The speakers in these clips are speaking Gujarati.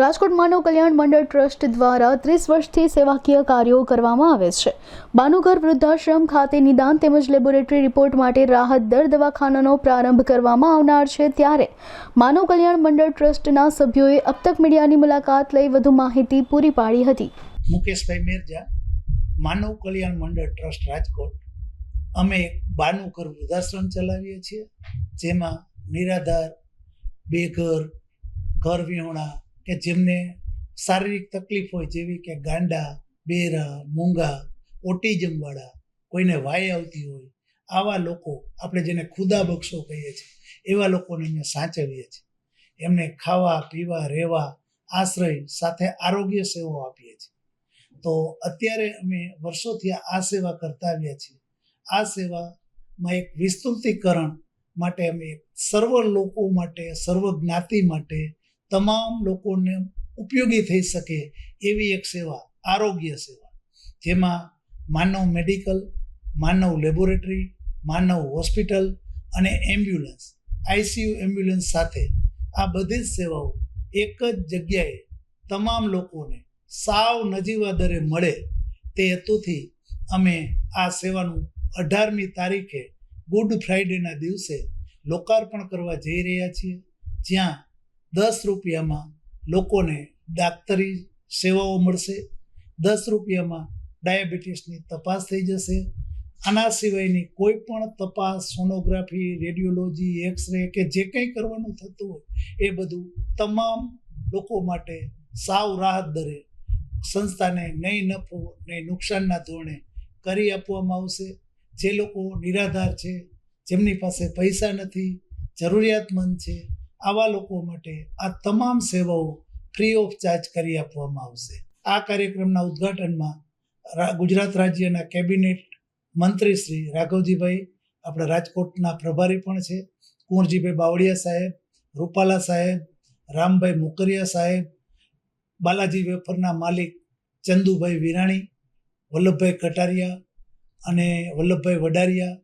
રાજકોટ માનવ કલ્યાણ મંડળ ટ્રસ્ટ દ્વારા ત્રીસ વર્ષથી સેવાકીય કાર્યો કરવામાં આવે છે. બાનુગર વૃદ્ધાશ્રમ ખાતે નિદાન તેમજ લેબોરેટરી રિપોર્ટ માટે રાહત દર દવાખાનાનો પ્રારંભ કરવામાં આવનાર છે ત્યારે માનવ કલ્યાણ મંડળ ટ્રસ્ટના સભ્યોએ અબતક મીડિયાની મુલાકાત લઈ વધુ માહિતી પૂરી પાડી હતી. મુકેશભાઈ મિર્જા, માનવ કલ્યાણ મંડળ ટ્રસ્ટ રાજકોટ. અમે બાનુઘર વૃદ્ધાશ્રમ ચલાવીએ છીએ, જેમાં નિરાધાર, બેઘર, ઘર વિહોણા કે જેમને શારીરિક તકલીફ હોય જેવી કે ગાંડા, બેરા, મૂંગા, ઓટિઝમવાળા, કોઈને વાય આવતી હોય, આવા લોકો આપણે જેને ખુદા બક્ષો કહીએ છીએ, એવા લોકોને અમે સાચવીએ છીએ. એમને ખાવા, પીવા, રહેવા, આશ્રય સાથે આરોગ્ય સેવાઓ આપીએ છીએ. તો અત્યારે અમે વર્ષોથી આ સેવા કરતા આવ્યા છીએ. આ સેવામાં એક વિસ્તૃતીકરણ માટે અમે સર્વ લોકો માટે, સર્વ જ્ઞાતિ માટે તમામ લોકોને ઉપયોગી થઈ શકે એવી એક સેવા, આરોગ્ય સેવા, જેમાં Manav medical, Manav laboratory, Manav hospital અને એમ્બ્યુલન્સ, આઈસીયુ એમ્બ્યુલન્સ સાથે આ બધી જ સેવાઓ એક જ જગ્યાએ તમામ લોકોને સાવ નજીવા દરે મળે તે હેતુથી અમે આ સેવાનું અઢારમી તારીખે ગુડ ફ્રાઈડેના દિવસે લોકાર્પણ કરવા જઈ રહ્યા છીએ. જ્યાં દસ રૂપિયામાં લોકોને ડાક્ટરી સેવાઓ મળશે, દસ રૂપિયામાં ડાયાબિટીસની તપાસ થઈ જશે. આના સિવાયની કોઈ પણ તપાસ, સોનોગ્રાફી, રેડિયોલોજી, એક્સરે કે જે કંઈ કરવાનું થતું હોય, એ બધું તમામ લોકો માટે સાવ રાહત દરે સંસ્થાને નહીં નફો, નહીં નુકસાનના ધોરણે કરી આપવામાં આવશે. જે લોકો નિરાધાર છે, જેમની પાસે પૈસા નથી, જરૂરિયાતમંદ છે આવા લોકો માટે આ તમામ સેવાઓ ફ્રી ઓફ ચાર્જ કરી આપવામાં આવશે. આ કાર્યક્રમના ઉદ્ઘાટનમાં ગુજરાત રાજ્યના કેબિનેટ મંત્રી શ્રી રાઘવજીભાઈ, આપણા રાજકોટના પ્રભારી પણ છે, કુંવરજીભાઈ બાવળિયા સાહેબ, રૂપાલા સાહેબ, રામભાઈ મુકરિયા સાહેબ, બાલાજી વેફરના માલિક ચંદુભાઈ વિરાણી, વલ્લભભાઈ કટારિયા અને વલ્લભભાઈ વડારિયા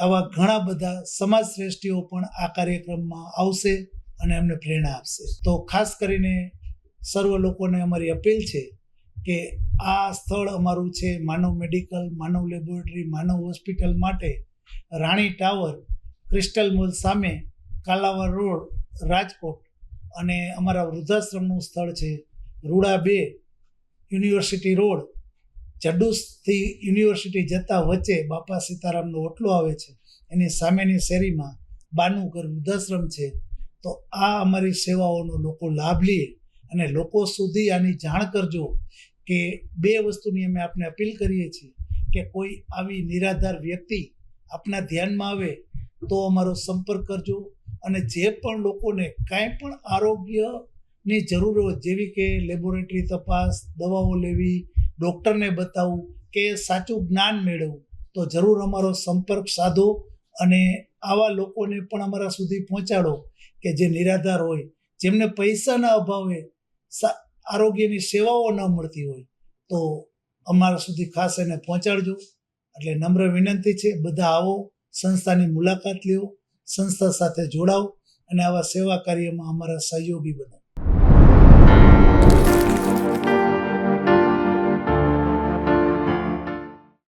આવા ઘણા બધા સમાજ શ્રેષ્ઠીઓ પણ આ કાર્યક્રમમાં આવશે અને એમને પ્રેરણા આપશે. તો ખાસ કરીને સર્વ લોકોને અમારી અપીલ છે કે આ સ્થળ અમારું છે Manav medical, Manav laboratory, Manav hospital માટે રાણી ટાવર, ક્રિસ્ટલ મોલ સામે કાલાવર રોડ, રાજકોટ અને અમારા વૃદ્ધાશ્રમનું સ્થળ છે રૂડા બે યુનિવર્સિટી રોડ. જડુસથી યુનિવર્સિટી જતા વચ્ચે બાપા સીતારામનો ઓટલો આવે છે. એની સામેની શેરીમાં બાનુગર વૃદ્ધાશ્રમ છે. તો આ અમારી સેવાઓનો લોકો લાભ લે અને લોકો સુધી આની જાણ કરજો કે બે વસ્તુની અમે આપને અપીલ કરીએ છીએ કે કોઈ આવી નિરાધાર વ્યક્તિ આપના ધ્યાનમાં આવે તો અમારો સંપર્ક કરજો અને જે પણ લોકોને કાંઈ પણ આરોગ્યની જરૂર હોય, જેવી કે લેબોરેટરી તપાસ, દવાઓ લેવી ડૉક્ટરને બતાવવું કે સાચું જ્ઞાન મેળવવું તો જરૂર અમારો સંપર્ક સાધો અને આવા લોકોને પણ અમારા સુધી પહોંચાડો કે જે નિરાધાર હોય, જેમને પૈસાના અભાવે આરોગ્યની સેવાઓ ન મળતી હોય, તો અમારા સુધી ખાસ એને પહોંચાડજો. એટલે નમ્ર વિનંતી છે, બધા આવો, સંસ્થાની મુલાકાત લ્યો, સંસ્થા સાથે જોડાઓ અને આવા સેવા કાર્યમાં અમારા સહયોગી બનો.